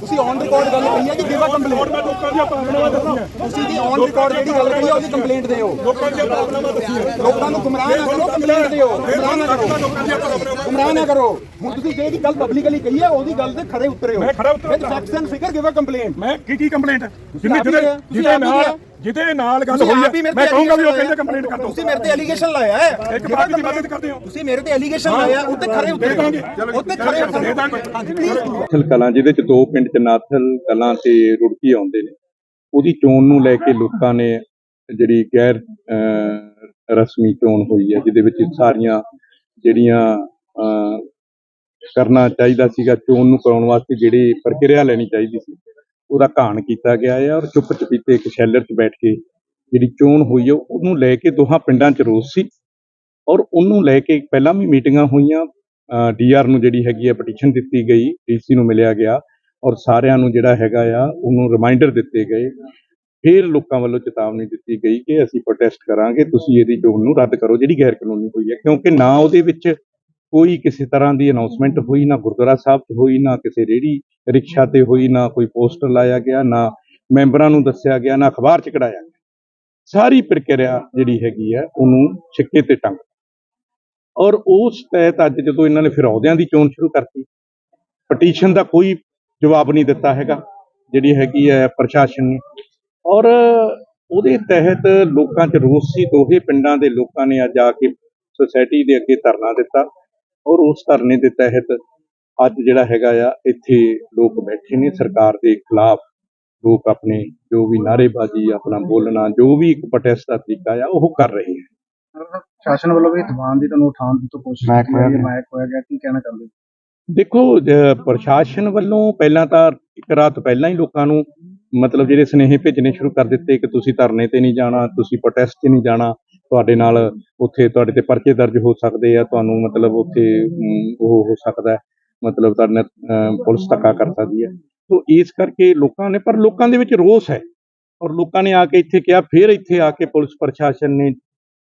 ਤੁਸੀਂ ਔਨ ਰਿਕਾਰਡ ਗੱਲ ਕਰੀ ਹੈ ਕਿ ਗਿਵ ਅ ਕੰਪਲੇਂਟ ਮੈਂ ਲੋਕਾਂ ਦੀਆਂ ਭਾਵਨਾਵਾਂ ਦੱਸੀਆਂ ਤੁਸੀਂ ਜੀ ਔਨ ਰਿਕਾਰਡ ਜਿਹੜੀ ਗੱਲ ਕਰੀ ਹੈ ਉਹਦੀ ਕੰਪਲੇਂਟ ਦਿਓ। ਲੋਕਾਂ ਦੀਆਂ ਭਾਵਨਾਵਾਂ ਦੱਸੀਆਂ ਲੋਕਾਂ ਨੂੰ ਗੁੰਮਰਾਹ ਨਾ ਕਰੋ ਕੰਪਲੇਂਟ ਦਿਓ। ਗੁੰਮਰਾਹ ਨਾ ਕਰੋ। ਲੋਕਾਂ ਦੀਆਂ ਭਾਵਨਾਵਾਂ ਗੁੰਮਰਾਹ ਨਾ ਕਰੋ। ਹੁਣ ਤੁਸੀਂ ਜਿਹੜੀ ਗੱਲ ਪਬਲਿਕਲੀ ਕਹੀ ਹੈ ਉਹਦੀ ਗੱਲ ਤੇ ਖੜੇ ਉਤਰੇ ਹੋ। ਮੈਂ ਖਰਾ ਉਤਰਦਾ। With facts and figure give a complaint ਮੈਂ ਕੀ ਕੀ ਕੰਪਲੇਂਟ ਤੁਸੀਂ ਜਿਹਦੇ ਨਾਲ। ਜਿਹਦੇ ਨਾਲ ਗੱਲ ਤੁਸੀਂ ਹੋਈ ਆਪ ਹੀ ਹੈ ਮੇਰੇ ਮੈਂ ਤੇ ਕਹੂੰਗਾ ਵੀ ਉਹ allegation ਕਹਿੰਦੇ ਕੰਪਲੇਂਟ ਕਰ ਦਿਓ ਤੁਸੀਂ ਮੇਰੇ ਤੇ ਐਲੀਗੇਸ਼ਨ ਲਾਇਆ ਹੈ। ਇੱਕ ਬਾਤ ਦੀ ਮਦਦ ਕਰਦੇ ਹੋ। ਤੁਸੀਂ ਮੇਰੇ ਤੇ ਐਲੀਗੇਸ਼ਨ ਲਾਇਆ ਉੱਤੇ ਖੜੇ ਦੇ ਦਾਂਗੇ। ਉੱਤੇ ਖੜੇ ਦੇ ਦਾਂਗੇ। ਹਾਂਜੀ ਪਲੀਜ਼ ਨਾਥਲ ਕਲਾਂ ਜਿਹਦੇ ਚ ਦੋ ਪਿੰਡ ਚ ਨਾਥਲ ਕਲਾਂ ਤੇ ਰੁੜਕੀ ਆਉਂਦੇ ਨੇ। ਉਹਦੀ ਚੋਣ ਨੂੰ ਲੈ ਕੇ ਲੋਕਾਂ ਨੇ ਜਿਹੜੀ ਗੈਰ ਅਹ, ਰਸਮੀ ਚੋਣ ਹੋਈ ਹੈ ਜਿਹਦੇ ਵਿੱਚ ਸਾਰੀਆਂ ਜਿਹੜੀਆਂ ਅਹ, ਕਰਨਾ ਚਾਹੀਦਾ ਸੀਗਾ ਚੋਣ ਨੂੰ ਕਰਾਉਣ ਵਾਸਤੇ ਜਿਹੜੀ ਪ੍ਰਕਿਰਿਆ ਲੈਣੀ ਚਾਹੀਦੀ ਸੀ। ਉਹਦਾ ਘਾਣ ਕੀਤਾ ਗਿਆ ਹੈ ਔਰ ਚੁੱਪ ਚਪੀਤੇ ਇੱਕ ਸ਼ੈਲਰ 'ਚ ਬੈਠ ਕੇ ਜਿਹੜੀ ਚੋਣ ਹੋਈ ਹੈ ਉਹਨੂੰ ਲੈ ਕੇ ਦੋਹਾਂ ਪਿੰਡਾਂ 'ਚ ਰੋਸ ਸੀ ਔਰ ਉਹਨੂੰ ਲੈ ਕੇ ਪਹਿਲਾਂ ਵੀ ਮੀਟਿੰਗਾਂ ਹੋਈਆਂ। ਡੀਆਰ ਨੂੰ ਜਿਹੜੀ ਹੈਗੀ ਹੈ ਪਟੀਸ਼ਨ ਦਿੱਤੀ ਗਈ ਡੀਸੀ ਨੂੰ ਮਿਲਿਆ ਗਿਆ ਔਰ ਸਾਰਿਆਂ ਨੂੰ ਜਿਹੜਾ ਹੈਗਾ ਆ, ਉਹਨੂੰ ਰਿਮਾਈਂਡਰ ਦਿੱਤੇ ਗਏ। ਫਿਰ ਲੋਕਾਂ ਵੱਲੋਂ ਚੇਤਾਵਨੀ ਦਿੱਤੀ ਗਈ ਕਿ ਅਸੀਂ ਪ੍ਰੋਟੈਸਟ ਕਰਾਂਗੇ, ਤੁਸੀਂ ਇਹਦੀ ਚੋਣ ਨੂੰ ਰੱਦ ਕਰੋ, ਜਿਹੜੀ ਗੈਰ ਕਾਨੂੰਨੀ ਹੋਈ ਹੈ ਕਿਉਂਕਿ ਨਾ ਉਹਦੇ ਵਿੱਚ ਕੋਈ ਕਿਸੇ ਤਰ੍ਹਾਂ ਦੀ ਅਨਾਉਂਸਮੈਂਟ ਹੋਈ ਨਾ ਗੁਰਦੁਆਰਾ ਸਾਹਿਬ 'ਚ ਹੋਈ ਨਾ ਕਿਸੇ ਰੇੜੀ ਰਿਕਸ਼ਾ ਤੇ ਹੋਈ ਨਾ ਕੋਈ ਪੋਸਟਰ ਲਾਇਆ ਗਿਆ ਨਾ ਮੈਂਬਰਾਂ ਨੂੰ ਦੱਸਿਆ ਗਿਆ ਨਾ ਅਖਬਾਰ 'ਚ ਕਢਾਇਆ ਗਿਆ। ਸਾਰੀ ਪ੍ਰਕਿਰਿਆ ਜਿਹੜੀ ਹੈਗੀ ਹੈ ਉਹਨੂੰ ਛਿੱਕੇ ਤੇ ਟੰਗ ਔਰ ਉਸ ਤਹਿਤ ਅੱਜ ਜਦੋਂ ਇਹਨਾਂ ਨੇ ਫਿਰ ਅਹੁਦਿਆਂ ਦੀ ਚੋਣ ਸ਼ੁਰੂ ਕਰਤੀ ਪਟੀਸ਼ਨ ਦਾ ਕੋਈ ਜਵਾਬ ਨਹੀਂ ਦਿੱਤਾ ਹੈਗਾ ਜਿਹੜੀ ਹੈਗੀ ਹੈ ਪ੍ਰਸ਼ਾਸਨ ਨੇ। ਔਰ ਉਹਦੇ ਤਹਿਤ ਲੋਕਾਂ 'ਚ ਰੋਸ ਸੀ ਦੋਹੇ ਪਿੰਡਾਂ ਦੇ ਲੋਕਾਂ ਨੇ ਅੱਜ ਆ ਕੇ ਸੁਸਾਇਟੀ ਦੇ ਅੱਗੇ ਧਰਨਾ ਦਿੱਤਾ। ਔਰ ਉਸ ਧਰਨੇ ਦੇ ਤਹਿਤ ਅੱਜ ਜਿਹੜਾ ਹੈਗਾ ਆ ਇੱਥੇ ਲੋਕ ਬੈਠੇ ਨੇ ਸਰਕਾਰ ਦੇ ਖਿਲਾਫ। ਲੋਕ ਆਪਣੇ ਜੋ ਵੀ ਨਾਅਰੇਬਾਜ਼ੀ ਆਪਣਾ ਬੋਲਣਾ ਜੋ ਵੀ ਇੱਕ ਪ੍ਰੋਟੈਸਟ ਦਾ ਤਰੀਕਾ ਆ ਉਹ ਕਰ ਰਹੇ ਹੈ ਸ਼ਾਸਨ ਵੱਲੋਂ ਵੀ ਦੀਵਾਨ ਦੀ ਤੁਹਾਨੂੰ ਉਠਾਉਣ ਦੀ ਤਾਂ ਕੋਸ਼ਿਸ਼ ਕੀਤੀ ਗਈ ਹੈ ਮਾਇਕ ਹੋਇਆ ਗਿਆ ਕੀ ਕਹਿਣਾ ਚਾਹੁੰਦੇ? ਦੇਖੋ ਪ੍ਰਸ਼ਾਸਨ ਵੱਲੋਂ ਪਹਿਲਾਂ ਤਾਂ ਇੱਕ ਰਾਤ ਪਹਿਲਾਂ ਹੀ ਲੋਕਾਂ ਨੂੰ ਮਤਲਬ ਜਿਹੜੇ ਸੁਨੇਹੇ ਭੇਜਣੇ ਸ਼ੁਰੂ ਕਰ ਦਿੱਤੇ ਕਿ ਤੁਸੀਂ ਧਰਨੇ ਤੇ ਨਹੀਂ ਜਾਣਾ ਤੁਸੀਂ ਪ੍ਰੋਟੈਸਟ 'ਤੇ ਨਹੀਂ ਜਾਣਾ। ਤੁਹਾਡੇ ਨਾਲ ਉੱਥੇ ਤੁਹਾਡੇ ਤੇ ਪਰਚੇ ਦਰਜ ਹੋ ਸਕਦੇ ਆ, ਤੁਹਾਨੂੰ ਮਤਲਬ ਉੱਥੇ ਉਹ ਹੋ ਸਕਦਾ ਮਤਲਬ ਤੁਹਾਡੇ ਨਾਲ ਪੁਲਿਸ ਧੱਕਾ ਕਰ ਸਕਦੀ ਹੈ। ਸੋ ਇਸ ਕਰਕੇ ਲੋਕਾਂ ਨੇ, ਪਰ ਲੋਕਾਂ ਦੇ ਵਿੱਚ ਰੋਸ ਹੈ। ਔਰ ਲੋਕਾਂ ਨੇ ਆ ਕੇ ਇੱਥੇ ਕਿਹਾ, ਫਿਰ ਇੱਥੇ ਆ ਕੇ ਪੁਲਿਸ ਪ੍ਰਸ਼ਾਸਨ ਨੇ,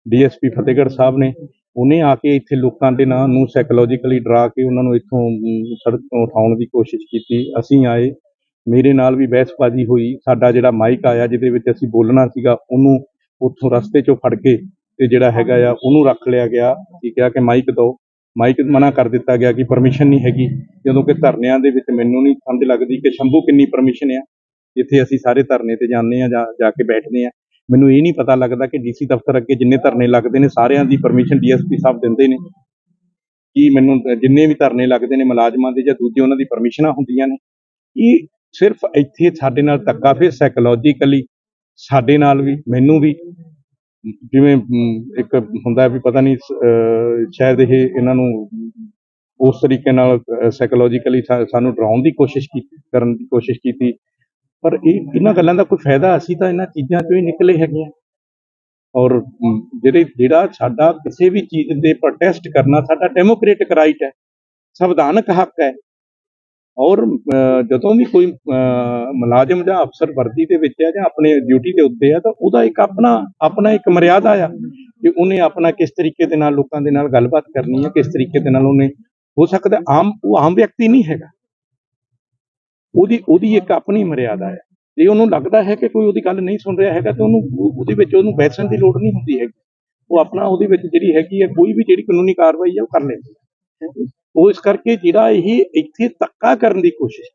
ਡੀਐਸਪੀ ਫਤਿਹਗੜ੍ਹ ਸਾਹਿਬ ਨੇ, ਉਹਨੇ ਆ ਕੇ ਇੱਥੇ ਲੋਕਾਂ ਦੇ ਨਾਂ ਨੂੰ ਸਾਈਕੋਲੋਜੀਕਲੀ ਡਰਾ ਕੇ ਉਹਨਾਂ ਨੂੰ ਇੱਥੋਂ ਸੜਕ ਤੋਂ ਉਠਾਉਣ ਦੀ ਕੋਸ਼ਿਸ਼ ਕੀਤੀ। ਅਸੀਂ ਆਏ, ਮੇਰੇ ਨਾਲ ਵੀ ਬਹਿਸਬਾਜ਼ੀ ਹੋਈ। ਸਾਡਾ ਜਿਹੜਾ ਮਾਈਕ ਆਇਆ, ਜਿਹਦੇ ਵਿੱਚ ਅਸੀਂ ਬੋਲਣਾ ਸੀਗਾ, ਉਹਨੂੰ ਉੱਥੋਂ ਰਸਤੇ 'ਚੋਂ ਫੜ ਕੇ ਤੇ ਜਿਹੜਾ ਹੈਗਾ ਆ, ਉਹਨੂੰ ਰੱਖ ਲਿਆ ਗਿਆ। ਕੀ ਕਿਹਾ ਕਿ ਮਾਈਕ ਦਿਓ ਮਾਈਕ ਮਨਾ ਕਰ ਦਿੱਤਾ ਗਿਆ ਕਿ ਪਰਮਿਸ਼ਨ ਨਹੀਂ ਹੈਗੀ। ਜਦੋਂ ਕਿ ਧਰਨਿਆਂ ਦੇ ਵਿੱਚ ਮੈਨੂੰ ਨਹੀਂ ਸਮਝ ਲੱਗਦੀ ਕਿ ਸ਼ੰਭੂ ਕਿੰਨੀ ਪਰਮਿਸ਼ਨ ਆ। ਜਿੱਥੇ ਅਸੀਂ ਸਾਰੇ ਧਰਨੇ ਤੇ ਜਾਂਦੇ ਆ ਜਾਂ ਜਾ ਕੇ ਬੈਠਦੇ ਆ। ਮੈਨੂੰ ਇਹ ਨਹੀਂ ਪਤਾ ਲੱਗਦਾ ਕਿ ਡੀਸੀ ਦਫ਼ਤਰ ਅੱਗੇ ਜਿੰਨੇ ਧਰਨੇ ਲੱਗਦੇ ਨੇ, ਸਾਰਿਆਂ ਦੀ ਪਰਮਿਸ਼ਨ ਡੀਐਸਪੀ ਸਾਹਿਬ ਦਿੰਦੇ ਨੇ। ਕਿ ਮੈਨੂੰ ਜਿੰਨੇ ਵੀ ਧਰਨੇ ਲੱਗਦੇ ਨੇ ਮੁਲਾਜ਼ਮਾਂ ਦੇ ਜਾਂ ਦੂਜੇ ਉਹਨਾਂ ਦੀ ਪਰਮਿਸ਼ਨਾਂ ਹੁੰਦੀਆਂ ਨੇ। ਇਹ ਸਿਰਫ ਇੱਥੇ ਸਾਡੇ ਨਾਲ ਧੱਕਾ, ਫਿਰ ਸਾਈਕੋਲੋਜੀਕਲੀ ਸਾਡੇ ਨਾਲ ਵੀ, ਮੈਨੂੰ ਵੀ, ਜਿਵੇਂ ਇੱਕ ਹੁੰਦਾ ਵੀ ਪਤਾ ਨਹੀਂ ਸ਼ਾਇਦ ਇਹ ਇਹਨਾਂ ਨੂੰ ਉਸ ਤਰੀਕੇ ਨਾਲ ਸਾਈਕੋਲੋਜੀਕਲੀ ਸਾਨੂੰ ਡਰਾਉਣ ਦੀ ਕੋਸ਼ਿਸ਼ ਕੀਤੀ ਕਰਨ ਦੀ ਕੋਸ਼ਿਸ਼ ਕੀਤੀ। ਪਰ ਇਹ, ਇਹਨਾਂ ਗੱਲਾਂ ਦਾ ਕੋਈ ਫਾਇਦਾ ਅਸੀਂ ਤਾਂ ਇਹਨਾਂ ਚੀਜ਼ਾਂ ਚੋਂ ਹੀ ਨਿਕਲੇ ਹੈਗੇ ਆ ਔਰ ਜਿਹੜੇ, ਜਿਹੜਾ ਸਾਡਾ ਕਿਸੇ ਵੀ ਚੀਜ਼ ਦੇ ਪ੍ਰੋਟੈਸਟ ਕਰਨਾ, ਸਾਡਾ ਡੈਮੋਕ੍ਰੈਟਿਕ ਰਾਈਟ ਹੈ, ਸੰਵਿਧਾਨਕ ਹੱਕ ਹੈ ਔਰ ਜਦੋਂ ਵੀ ਕੋਈ ਮੁਲਾਜ਼ਮ ਜਾਂ ਅਫਸਰ ਵਰਦੀ ਦੇ ਵਿੱਚ ਹੈ ਜਾਂ ਆਪਣੇ ਡਿਊਟੀ ਦੇ ਉੱਤੇ ਹੈ ਤਾਂ ਉਹਦਾ ਇੱਕ ਆਪਣਾ ਆਪਣਾ ਇੱਕ ਮਰਿਆਦਾ ਆ ਕਿ ਉਹਨੇ ਆਪਣਾ ਕਿਸ ਤਰੀਕੇ ਦੇ ਨਾਲ ਲੋਕਾਂ ਦੇ ਨਾਲ ਗੱਲਬਾਤ ਕਰਨੀ ਹੈ ਕਿਸ ਤਰੀਕੇ ਦੇ ਨਾਲ ਉਹਨੇ, ਹੋ ਸਕਦਾ ਆਮ, ਉਹ ਆਮ ਵਿਅਕਤੀ ਨਹੀਂ ਹੈਗਾ। ਉਹਦੀ ਉਹਦੀ ਇੱਕ ਆਪਣੀ ਮਰਿਆਦਾ ਹੈ ਜੇ ਉਹਨੂੰ ਲੱਗਦਾ ਹੈ ਕਿ ਕੋਈ ਉਹਦੀ ਗੱਲ ਨਹੀਂ ਸੁਣ ਰਿਹਾ ਹੈਗਾ, ਤਾਂ ਉਹਨੂੰ ਉਹਦੇ ਵਿੱਚ ਉਹਨੂੰ ਬੈਸਣ ਦੀ ਲੋੜ ਨਹੀਂ ਹੁੰਦੀ ਹੈਗੀ। ਉਹ ਆਪਣਾ ਉਹਦੇ ਵਿੱਚ ਜਿਹੜੀ ਹੈਗੀ ਹੈ ਕੋਈ ਵੀ ਜਿਹੜੀ ਕਾਨੂੰਨੀ ਕਾਰਵਾਈ ਹੈ ਉਹ ਕਰ ਲੈਂਦੀ ਹੈ। ਉਹ ਇਸ ਕਰਕੇ ਜਿਹੜਾ ਇਹ ਇੱਥੇ ਧੱਕਾ ਕਰਨ ਦੀ ਕੋਸ਼ਿਸ਼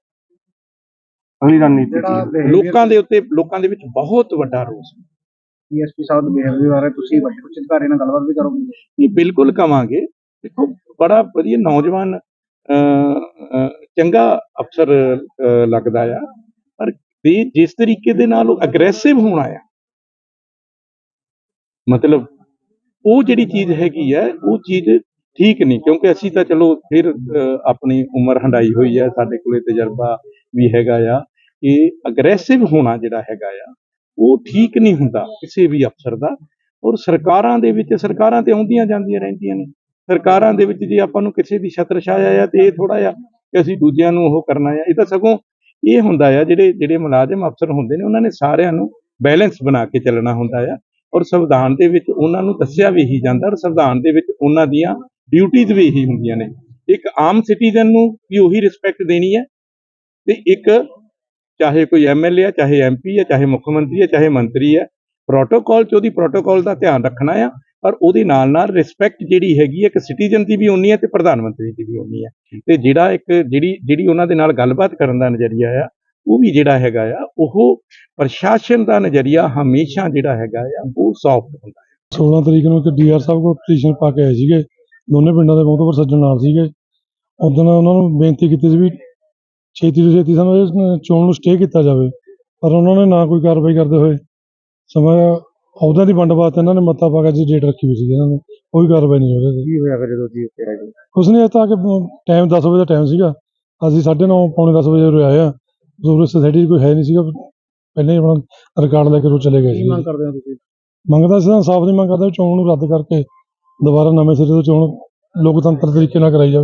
ਅਗਲੀ ਰਣਨੀਤੀ ਲੋਕਾਂ ਦੇ ਉੱਤੇ ਲੋਕਾਂ ਦੇ ਵਿੱਚ ਬਹੁਤ ਵੱਡਾ ਰੋਸ ਹੈ। ਡੀਐਸਪੀ ਸਾਹਿਬ ਦੇ ਬਿਹੇਵੀਅਰ ਬਾਰੇ ਤੁਸੀਂ ਵੱਡੇ ਉੱਚ ਅਧਿਕਾਰੀ ਨਾਲ ਗੱਲਬਾਤ ਵੀ ਕਰੋਗੇ? ਇਹ ਬਿਲਕੁਲ ਕਵਾਂਗੇ। ਦੇਖੋ ਬੜਾ ਵਧੀਆ ਨੌਜਵਾਨ ਚੰਗਾ ਅਫਸਰ ਲੱਗਦਾ ਆ। ਪਰ ਜਿਸ ਤਰੀਕੇ ਦੇ ਨਾਲ ਉਹ ਅਗਰੈਸਿਵ ਹੋਣਾ ਆ ਮਤਲਬ ਉਹ ਜਿਹੜੀ ਚੀਜ਼ ਹੈਗੀ ਹੈ ਉਹ ਚੀਜ਼ ਠੀਕ ਨਹੀਂ, ਕਿਉਂਕਿ ਅਸੀਂ ਤਾਂ ਚਲੋ ਫਿਰ ਆਪਣੀ ਉਮਰ ਹੰਡਾਈ ਹੋਈ ਹੈ, ਸਾਡੇ ਕੋਲੇ ਤਜਰਬਾ ਵੀ ਹੈਗਾ ਆ ਕਿ ਅਗਰੈਸਿਵ ਹੋਣਾ ਜਿਹੜਾ ਹੈਗਾ ਆ, ਉਹ ਠੀਕ ਨਹੀਂ ਹੁੰਦਾ ਕਿਸੇ ਵੀ ਅਫਸਰ ਦਾ ਔਰ ਸਰਕਾਰਾਂ ਦੇ ਵਿੱਚ, ਸਰਕਾਰਾਂ ਤੇ ਆਉਂਦੀਆਂ ਜਾਂਦੀਆਂ ਰਹਿੰਦੀਆਂ ਨੇ। ਸਰਕਾਰਾਂ ਦੇ ਵਿੱਚ ਜੇ ਆਪਾਂ ਨੂੰ ਕਿਸੇ ਦੀ ਛਤਰ ਛਾਇਆ ਆ ਤੇ ਇਹ ਥੋੜਾ ਜਿਹਾ ਕਿ ਅਸੀਂ ਦੂਜਿਆਂ ਨੂੰ ਉਹ ਕਰਨਾ ਆ, ਇਹ ਤਾਂ ਸਗੋਂ ਇਹ ਹੁੰਦਾ ਆ, ਜਿਹੜੇ ਜਿਹੜੇ ਮੁਲਾਜ਼ਮ ਅਫਸਰ ਹੁੰਦੇ ਨੇ, ਉਹਨਾਂ ਨੇ ਸਾਰਿਆਂ ਨੂੰ ਬੈਲੈਂਸ ਬਣਾ ਕੇ ਚੱਲਣਾ ਹੁੰਦਾ ਆ ਔਰ ਸੰਵਿਧਾਨ ਦੇ ਵਿੱਚ ਉਹਨਾਂ ਨੂੰ ਦੱਸਿਆ ਵੀ ਹੀ ਜਾਂਦਾ ਔਰ ਸੰਵਿਧਾਨ ਦੇ ਵਿੱਚ ਉਹਨਾਂ ਦੀਆਂ ਡਿਊਟੀਜ਼ ਵੀ ਇਹੀ ਹੁੰਦੀਆਂ ਨੇ। ਇੱਕ ਆਮ ਸਿਟੀਜ਼ਨ ਨੂੰ ਵੀ ਉਹੀ ਰਿਸਪੈਕਟ ਦੇਣੀ ਹੈ ਤੇ ਇੱਕ ਚਾਹੇ ਕੋਈ ਐਮਐਲਏ ਆ, ਚਾਹੇ ਐਮਪੀ ਆ, ਚਾਹੇ ਮੁੱਖ ਮੰਤਰੀ ਆ, ਚਾਹੇ ਮੰਤਰੀ ਆ ਪ੍ਰੋਟੋਕਾਲ ਚ ਉਹਦੀ ਪ੍ਰੋਟੋਕਾਲ ਦਾ ਧਿਆਨ ਰੱਖਣਾ ਆ ਪਰ ਉਹਦੇ ਨਾਲ ਨਾਲ ਰਿਸਪੈਕਟ ਜਿਹੜੀ ਹੈਗੀ ਹੈ ਇੱਕ ਸਿਟੀਜ਼ਨ ਦੀ ਵੀ ਉਨੀ ਹੈ ਤੇ ਪ੍ਰਧਾਨ ਮੰਤਰੀ ਦੀ ਵੀ ਉਨੀ ਹੈ ਤੇ ਜਿਹੜਾ ਇੱਕ ਜਿਹੜੀ ਜਿਹੜੀ ਉਹਨਾਂ ਦੇ ਨਾਲ ਗੱਲਬਾਤ ਕਰਨ ਦਾ ਨਜ਼ਰੀਆ ਆ, ਉਹ ਵੀ ਜਿਹੜਾ ਹੈਗਾ ਆ, ਉਹ ਪ੍ਰਸ਼ਾਸਨ ਦਾ ਨਜ਼ਰੀਆ ਹਮੇਸ਼ਾ ਜਿਹੜਾ ਹੈਗਾ ਆ, ਉਹ ਸੌਫਟ ਹੁੰਦਾ 16 ਤਰੀਕ ਨੂੰ ਇੱਕ ਡੀਆਰ ਸਾਹਿਬ ਕੋਲ ਪਟੀਸ਼ਨ ਪਾ ਕੇ ਆਏ ਸੀਗੇ। ਦੋਨੇ ਪਿੰਡਾਂ ਦੇ ਬਹੁਤ ਸੱਜਣ ਨਾਲ ਸੀਗੇ। ਉਦੋਂ ਉਹਨਾਂ ਨੂੰ ਬੇਨਤੀ ਕੀਤੀ ਸੀ ਵੀ ਛੇਤੀ ਤੋਂ ਛੇਤੀ ਸਾਨੂੰ ਇਸ ਚੋਣ ਨੂੰ ਸਟੇ ਕੀਤਾ ਜਾਵੇ। ਪਰ ਉਹਨਾਂ ਨੇ ਨਾ ਕੋਈ ਕਾਰਵਾਈ ਕਰਦੇ ਹੋਏ ਸਮਾਂ ਅਹੁਦਿਆਂ ਦੀ ਵੰਡ ਵਾਸਤੇ ਇਹਨਾਂ ਨੇ ਮੱਤਾ ਪਾ ਕੇ ਜੀ ਡੇਟ ਰੱਖੀ ਹੋਈ ਸੀ ਇਹਨਾਂ ਨੇ। ਕੋਈ ਕਾਰਵਾਈ ਨਹੀਂ ਹੋ ਰਹੀ ਕੀ ਹੋਇਆ ਫਿਰ ਜਦੋਂ ਜੀ ਉੱਥੇ ਆਏ ਕੁਛ ਨਹੀਂ ਤਾਂ ਕਿ ਟਾਈਮ 10 ਵਜੇ ਦਾ ਟਾਈਮ ਸੀਗਾ। ਅਸੀਂ 9:30 ਪੌਣੇ 10 ਵਜੇ ਉਰੇ ਆਏ ਆ ਜ਼ਰੂਰ ਸੋਸਾਇਟੀ 'ਚ ਕੋਈ ਹੈ ਨਹੀਂ ਸੀਗਾ। ਪਹਿਲਾਂ ਹੀ ਆਪਣਾ ਰਿਕਾਰਡ ਲੈ ਕੇ ਉਹ ਚਲੇ ਗਏ ਸੀ ਮੰਗ ਕਰਦੇ ਹੋ ਤੁਸੀਂ? ਮੰਗਦਾ ਸੀ ਸਾਫ਼ ਦੀ ਮੰਗ ਕਰਦਾ ਚੋਣ ਨੂੰ ਰੱਦ ਕਰਕੇ ਦੁਬਾਰਾ ਨਵੇਂ ਸਿਰੇ ਤੋਂ ਚੋਣ ਲੋਕਤੰਤਰ ਤਰੀਕੇ ਨਾਲ ਕਰਾਈ ਜਾਵੇ।